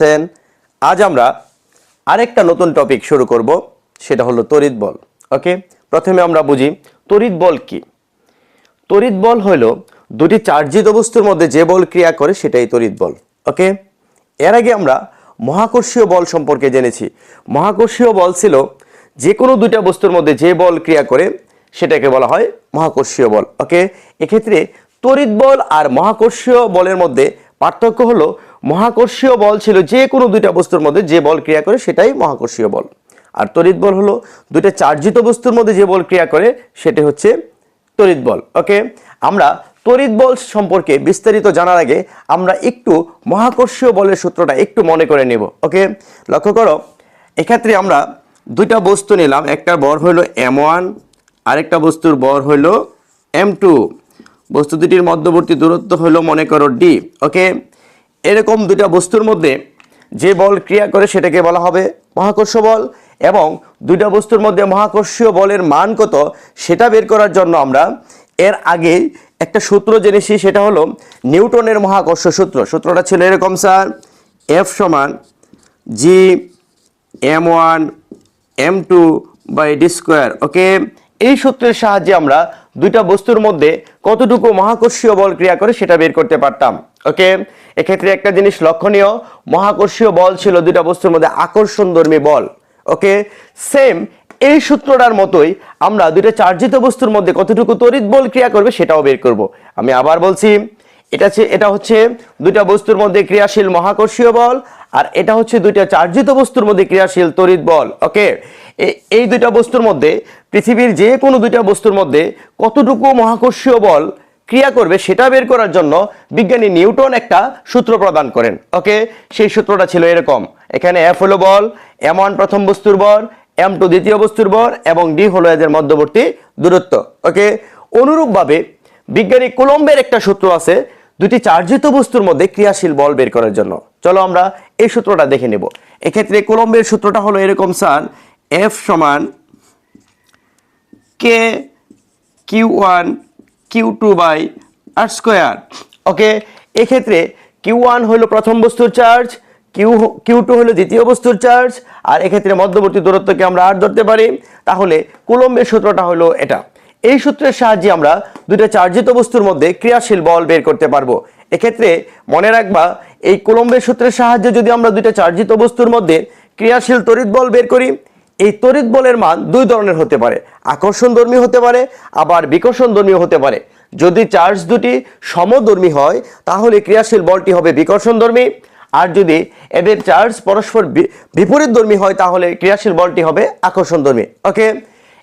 আছেন আজ আমরা আরেকটা নতুন টপিক শুরু করব, সেটা হলো তড়িৎ বল ওকে প্রথমে আমরা বুঝি, তড়িৎ বল কি? তড়িৎ বল হলো দুটি চার্জিত বস্তুর মধ্যে যে বল ক্রিয়া করে সেটাই তড়িৎ বল ওকে এর আগে আমরা মহাকর্ষীয় বল সম্পর্কে জেনেছি। মহাকর্ষীয় বল ছিল যে কোনো দুইটা বস্তুর মধ্যে যে বল ক্রিয়া করে সেটাকে বলা হয় মহাকর্ষীয় বল ওকে এক্ষেত্রে তড়িৎ বল আর মহাকর্ষীয় বলের মধ্যে পার্থক্য হলো মহাকর্ষীয় বল ছিল যে কোনো দুইটা বস্তুর মধ্যে যে বল ক্রিয়া করে সেটাই মহাকর্ষীয় বল। আর তড়িৎ বল হলো দুইটা চার্জিত বস্তুর মধ্যে যে বল ক্রিয়া করে সেটি হচ্ছে তড়িৎ বল। ওকে? আমরা তড়িৎ বল সম্পর্কে বিস্তারিত জানার আগে আমরা একটু মহাকর্ষীয় বলের সূত্রটা একটু মনে করে নেব। ওকে? লক্ষ্য করো, এক্ষেত্রে আমরা দুইটা বস্তু নিলাম। একটার বর হলো এম ওয়ান, আরেকটা বস্তুর বর হলো এম টু। বস্তু দুটির মধ্যবর্তী দূরত্ব হলো মনে করো ডি। ওকে? এরকম দুইটা বস্তুর মধ্যে যে বল ক্রিয়া করে সেটাকে বলা হবে মহাকর্ষ বল এবং দুইটা বস্তুর মধ্যে মহাকর্ষীয় বলের মান কত সেটা বের করার জন্য আমরা এর আগে একটা সূত্র জেনেছি, সেটা হলো নিউটনের মহাকর্ষ সূত্র। সূত্রটা ছিল এরকম, স্যার। এফ সমান G M one M two by D square okay এই সূত্রের সাহায্যে আমরা দুইটা বস্তুর মধ্যে কতটুকু মহাকর্ষীয় বল ক্রিয়া করে সেটা বের করতে পারতাম ওকে এক্ষেত্রে একটা জিনিস লক্ষণীয়, মহাকর্ষীয় বল ছিল দুইটা বস্তুর মধ্যে আকর্ষণধর্মী বল, ওকে? সেম এই সূত্রটার মতোই আমরা দুইটা চার্জিত বস্তুর মধ্যে কতটুকু তড়িৎ বল ক্রিয়া করবে সেটাও বের করব। আমি আবার বলছি, এটা এটা হচ্ছে দুইটা বস্তুর মধ্যে ক্রিয়াশীল মহাকর্ষীয় বল আর এটা হচ্ছে দুইটা চার্জিত বস্তুর মধ্যে ক্রিয়াশীল তড়িৎ বল, ওকে? এই দুইটা বস্তুর মধ্যে পৃথিবীর যে কোনো দুইটা বস্তুর মধ্যে কতটুকু মহাকর্ষীয় বল ক্রিয়া করবে সেটা বের করার জন্য বিজ্ঞানী নিউটন একটা সূত্র প্রদান করেন। ওকে? সেই সূত্রটা ছিল এরকম। এখানে এফ হলো বল এম ওয়ান প্রথম বস্তুর বল এম টু দ্বিতীয় বস্তুর বল এবং ডি হলো এদের মধ্যবর্তী দূরত্ব। ওকে? অনুরূপভাবে বিজ্ঞানী কুলম্বের একটা সূত্র আছে, দুটি চার্জিত বস্তুর মধ্যে ক্রিয়াশীল বল বের করার জন্য। চলো আমরা এই সূত্রটা দেখে নেব। এক্ষেত্রে কুলম্বের সূত্রটা হলো এরকম, স্যার। এফ সমান K Q one Q two by R square okay এক্ষেত্রে কিউ ওয়ান হলো প্রথম বস্তুর চার্জ কিউ কিউ টু হলো দ্বিতীয় বস্তুর চার্জ আর এক্ষেত্রে মধ্যবর্তী দূরত্বকে আমরা আর ধরতে পারি। তাহলে কুলম্বের সূত্রটা হলো এটা। এই সূত্রের সাহায্যে আমরা দুইটা চার্জিত বস্তুর মধ্যে ক্রিয়াশীল বল বের করতে পারব। এক্ষেত্রে মনে রাখবা, এই কুলম্বের সূত্রের সাহায্যে যদি আমরা দুইটা চার্জিত বস্তুর মধ্যে ক্রিয়াশীল তড়িৎ বল বের করি এই তড়িৎ বলের মান দুই ধরনের হতে পারে। আকর্ষণধর্মী হতে পারে, আবার বিকর্ষণধর্মী হতে পারে। যদি চার্জ দুটি সমধর্মী হয়, তাহলে ক্রিয়াশীল বলটি হবে বিকর্ষণধর্মী। আর যদি এদের চার্জ পরস্পর বিপরীত ধর্মী হয়, তাহলে ক্রিয়াশীল বলটি হবে আকর্ষণধর্মী। ওকে?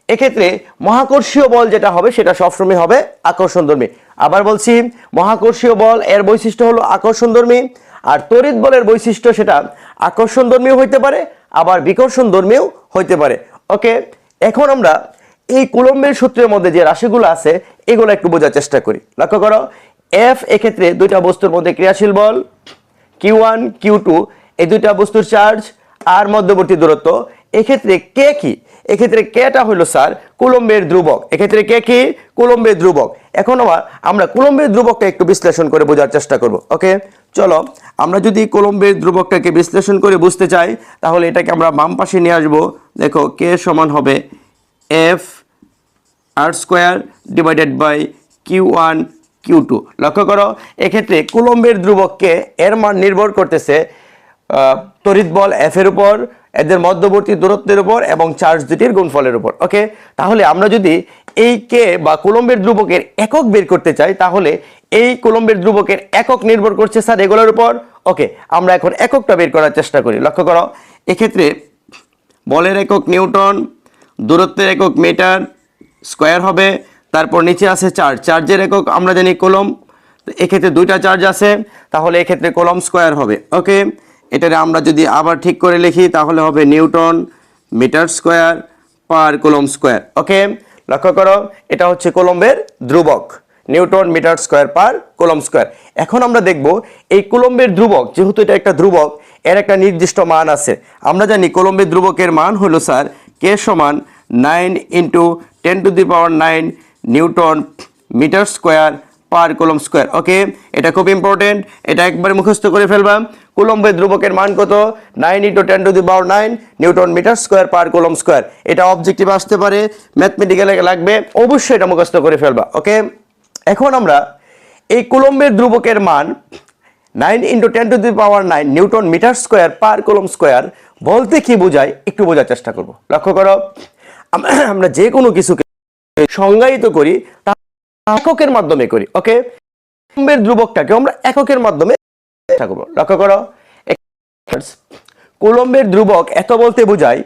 এক্ষেত্রে মহাকর্ষীয় বল যেটা হবে, সেটা সবসময় হবে আকর্ষণধর্মী। আবার বলছি, মহাকর্ষীয় বল এর বৈশিষ্ট্য হলো আকর্ষণধর্মী, আর তড়িৎ বলের বৈশিষ্ট্য সেটা আকর্ষণধর্মীও হইতে পারে আবার বিকর্ষণ ধর্মীয় হইতে পারে। ওকে, এখন আমরা এই কুলম্বের সূত্রের মধ্যে যে রাশিগুলো আছে, এগুলো একটু বোঝার চেষ্টা করি। লক্ষ্য করো এফ এক্ষেত্রে দুইটা বস্তুর মধ্যে ক্রিয়াশীল বল কিউ ওয়ান কিউ টু এই দুইটা বস্তুর চার্জ আর মধ্যবর্তী দূরত্ব এক্ষেত্রে কে কি? এক্ষেত্রে কেটা হলো স্যার কুলম্বের ধ্রুবক। এক্ষেত্রে কে কি? কুলম্বের ধ্রুবক। এখন আবার আমরা কুলম্বের ধ্রুবকটা একটু বিশ্লেষণ করে বোঝার চেষ্টা করব, ওকে? চলো, আমরা যদি কুলম্বের ধ্রুবকটাকে বিশ্লেষণ করে বুঝতে চাই, তাহলে এটাকে আমরা বাম পাশে নিয়ে আসব। দেখো, কে সমান হবে? F R square divided by Q one Q two. লক্ষ্য করো, এক্ষেত্রে কুলম্বের ধ্রুবককে এর মান নির্ভর করতেছে তড়িৎ বল এফ এর উপর এদের মধ্যবর্তী দূরত্বের উপর এবং চার্জ দুটির গুণফলের উপর ওকে তাহলে আমরা যদি এই কে বা কুলম্বের ধ্রুবকের একক বের করতে চাই, তাহলে এই কুলম্বের ধ্রুবকের একক নির্ভর করছে স্যার এগুলোর উপর ওকে আমরা এখন এককটা বের করার চেষ্টা করি, লক্ষ্য করো। এক্ষেত্রে বলের একক নিউটন, দূরত্বের একক মিটার, স্কোয়ার হবে, তারপর নিচে আছে চার্জ, চার্জের একক আমরা জানি কলম এক্ষেত্রে দুইটা চার্জ আছে, তাহলে এক্ষেত্রে কলম স্কোয়ার হবে ওকে এটারে আমরা যদি আবার ঠিক করে লিখি, তাহলে হবে newton metre square per coulomb square. Okay? লক্ষ্য করো, এটা হচ্ছে কলম্বের ধ্রুবক। Newton metre square per coulomb square. এখন আমরা দেখব, এই কোলম্বের ধ্রুবক, যেহেতু এটা একটা ধ্রুবক, এর একটা নির্দিষ্ট মান আছে। আমরা জানি কোলম্বের ধ্রুবকের মান হলো স্যার কে সমান nine into ten to the power nine newton metre square per coulomb square. Okay? এটা খুব ইম্পর্টেন্ট। এটা একবারে মুখস্থ করে ফেলবা। কুলম্বের ধ্রুবকের মান কত? Nine into ten to the power nine newton metre square per coulomb square এটা অবজেক্টিভ আসতে পারে ম্যাথমেটিক্যালে লাগবে, অবশ্যই এটা মুখস্থ করে ফেলবা ওকে এখন আমরা এই কুলম্বের ধ্রুবকের মান nine into ten to the power nine newton metre square per coulomb square বলতে কি বোঝায় একটু বোঝার চেষ্টা করব। লক্ষ্য করো, আমরা যে কোনো কিছুকে সংজ্ঞায়িত করি, তা এককের মাধ্যমে করি ওকে কুলম্বের ধ্রুবকটাকে আমরা এককের মাধ্যমে চেষ্টা করব। লক্ষ্য করো কুলম্বের ধ্রুবক এত বলতে বোঝায়,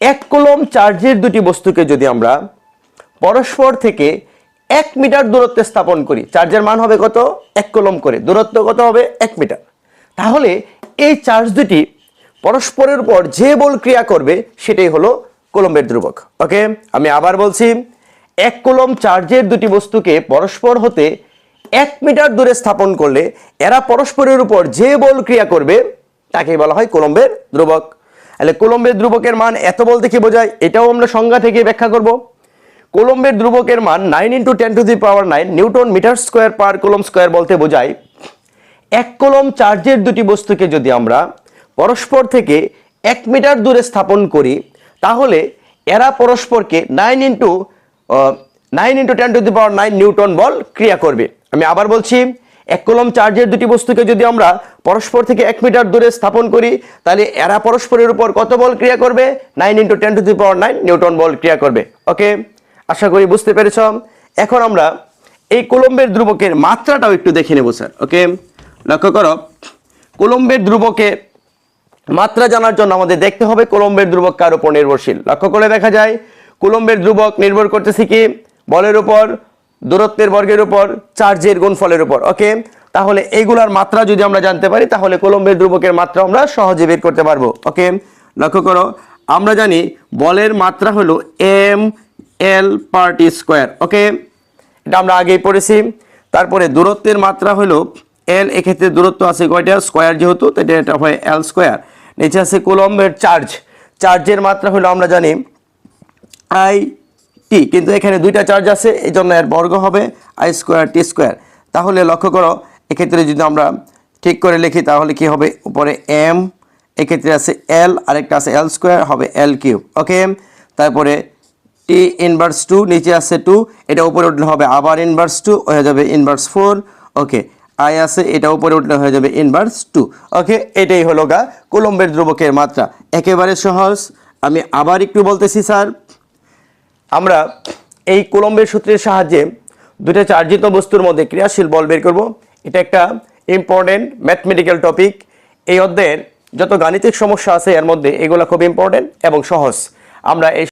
এক কুলম চার্জের দুটি বস্তুকে যদি আমরা পরস্পর থেকে এক মিটার দূরত্বে স্থাপন করি, চার্জের মান হবে কত? এক কলম করে। দূরত্ব কত হবে? এক মিটার। তাহলে এই চার্জ দুটি পরস্পরের উপর যে বল ক্রিয়া করবে, সেটাই হলো কুলম্বের ধ্রুবক। ওকে? আমি আবার বলছি, এক কুলম চার্জের দুটি বস্তুকে পরস্পর হতে এক মিটার দূরে স্থাপন করলে এরা পরস্পরের উপর যে বল ক্রিয়া করবে তাকে বলা হয় কুলম্বের ধ্রুবক। তাহলে কুলম্বের ধ্রুবকের মান এত বলতে কি বোঝায়, এটাও আমরা সংজ্ঞা থেকে ব্যাখ্যা করব। কোলম্বের ধ্রুবকের মান nine into ten to the power nine newton metre square per coulomb square বলতে বোঝায়, এক কলম চার্জের দুটি বস্তুকে যদি আমরা পরস্পর থেকে এক মিটার দূরে স্থাপন করি, তাহলে এরা পরস্পরকে nine into nine into ten to the power nine newton বল ক্রিয়া করবে। আমি আবার বলছি, এক কলম চার্জের দুটি বস্তুকে যদি আমরা পরস্পর থেকে এক মিটার দূরে স্থাপন করি, তাহলে এরা পরস্পরের উপর কত বল ক্রিয়া করবে? Nine into ten to the power nine newton বল ক্রিয়া করবে। ওকে? আশা করি বুঝতে পেরেছ? এখন আমরা এই কলম্বের ধ্রুবকের মাত্রাটাও একটু দেখে নেব, স্যার। ওকে? লক্ষ্য করো, কলম্বের ধ্রুবকের মাত্রা জানার জন্য আমাদের দেখতে হবে কলম্বের ধ্রুবক কার উপর নির্ভরশীল। লক্ষ্য করে দেখা যায়, কোলম্বের ধ্রুবক নির্ভর করতেছে কি? বলের উপর। দূরত্বের বর্গের উপর, চার্জের গুণফলের উপর ওকে তাহলে এইগুলার মাত্রা যদি আমরা জানতে পারি, তাহলে কোলম্বের ধ্রুবকের মাত্রা আমরা সহজে বের করতে পারব ওকে লক্ষ্য করো, আমরা জানি বলের মাত্রা হলো M L per T square okay এটা আমরা আগেই পড়েছি। তারপরে দূরত্বের মাত্রা হলো এল এক্ষেত্রে দূরত্ব আছে কয়টা? স্কোয়ার যেহেতু, তো এটা এটা হয় এল স্কোয়ার নিচে আছে কোলম্বের চার্জ। চার্জের মাত্রা হলো আমরা জানি আই টি কিন্তু এখানে দুইটা চার্জ আছে এই জন্য এর বর্গ হবে আই স্কোয়ার টি স্কোয়ার তাহলে লক্ষ্য করো, এক্ষেত্রে যদি আমরা ঠিক করে লিখি, তাহলে কি হবে? উপরে এম এক্ষেত্রে আছে এল আরেকটা আছে এল স্কোয়ার হবে এল কিউব ওকে তারপরে টি ইনভার্স টু নিচে আছে টু এটা উপরে উঠলে হবে আবার ইনভার্স টু হয়ে যাবে ইনভার্স ফোর ওকে আই আছে, এটা উপরে উঠলে হয়ে যাবে ইনভার্স টু ওকে এটাই হলো গা, কোলম্বের ধ্রুবকের মাত্রা। একেবারে সহজ, আমি আবার একটু বলতেছি, স্যার। আমরা এই কুলম্বের সূত্রের সাহায্যে দুটা চার্জিত বস্তুর মধ্যে ক্রিয়াশীল বল বের করব। এটা একটা ইম্পর্টেন্ট ম্যাথমেটিক্যাল টপিক এই অধ্যায়ের যত গাণিতিক সমস্যা আছে, এর মধ্যে এগুলো খুব ইম্পর্টেন্ট এবং সহজ। আমরা এই